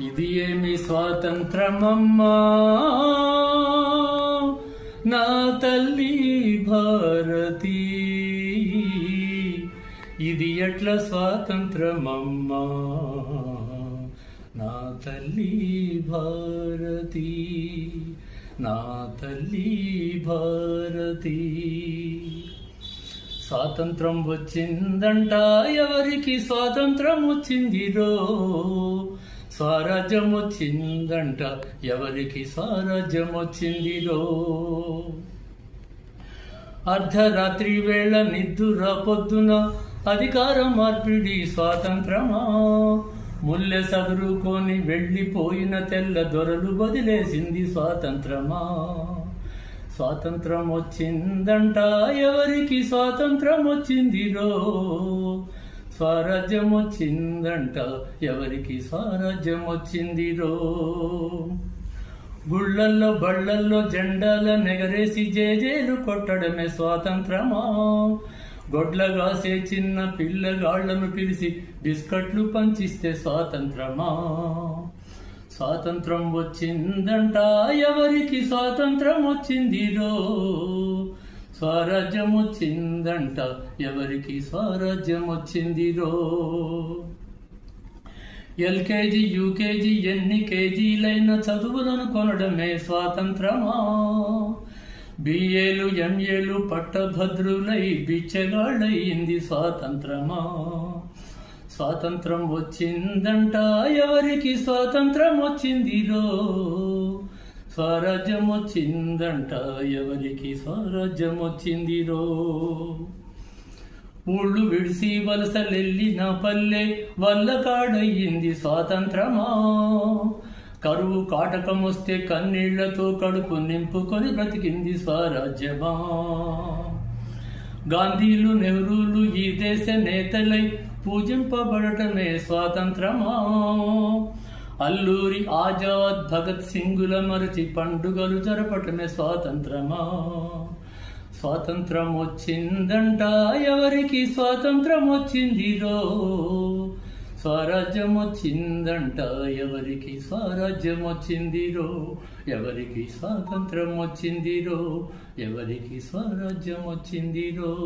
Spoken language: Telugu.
ఇది ఏమి స్వాతంత్రమమ్మా. నా తల్లి భారతి. ఇది ఎట్ల స్వాతంత్రమమ్మా. నా తల్లి భారతి. నా తల్లి భారతి. స్వాతంత్రం వచ్చిందంట ఎవరికి స్వాతంత్రం వచ్చిందిరో? స్వరాజ్యం ఎవరికి స్వరాజ్యం అర్ధరాత్రి వేళ నిద్దుర పొద్దున అధికార మార్పిడి స్వాతంత్రమా? ముల్లె సదురుకొని వెళ్ళిపోయిన తెల్ల దొరలు వదిలేసింది స్వాతంత్రమా? స్వాతంత్రం వచ్చిందంట ఎవరికి స్వాతంత్రం వచ్చిందిరో స్వరాజ్యం వచ్చిందంట. ఎవరికి స్వరాజ్యం వచ్చిందిరో? గుళ్ళల్లో బళ్ళల్లో జెండాల నెగరేసి జేజేలు కొట్టడమే స్వాతంత్రమా? గొడ్లగాసే చిన్న పిల్లగాళ్ళను పిలిచి బిస్కట్లు పంచిస్తే స్వాతంత్రమా? స్వాతంత్రం వచ్చిందంట. ఎవరికి స్వాతంత్రం వచ్చిందిరో? స్వరాజ్యం వచ్చిందంట ఎవరికి స్వరాజ్యం వచ్చిందిరో ఎల్కేజీ యూకేజీ ఎన్ని కేజీలైన చదువులను కొనడమే స్వాతంత్రమా? బిఏలు ఎంఏలు పట్టభద్రులై బిచ్చగాళ్ళయింది స్వాతంత్రమా? స్వాతంత్రం వచ్చిందంట ఎవరికి స్వాతంత్రం వచ్చిందిరో? స్వరాజ్యం వచ్చిందంట ఎవరికి స్వరాజ్యం వచ్చిందిరో ఊళ్ళు విడిసి వలసలెళ్ళిన పల్లె వల్ల కాడయ్యింది స్వాతంత్రమా? కరువు కాటకం వస్తే కన్నీళ్ళతో కడుపు నింపుకొని బ్రతికింది స్వరాజ్యమా? గాంధీలు నెహ్రూలు ఈ దేశ నేతలై పూజింపబడటమే స్వాతంత్రమా? అల్లూరి ఆజాద్ భగత్ సింగుల మరచి పండుగలు జరపటమే స్వాతంత్రమా? స్వాతంత్రం వచ్చిందంట ఎవరికి స్వాతంత్రం వచ్చిందిరో? స్వరాజ్యం వచ్చిందంట ఎవరికి స్వరాజ్యం వచ్చిందిరో? ఎవరికి స్వాతంత్రం వచ్చిందిరో? ఎవరికి స్వరాజ్యం వచ్చిందిరో?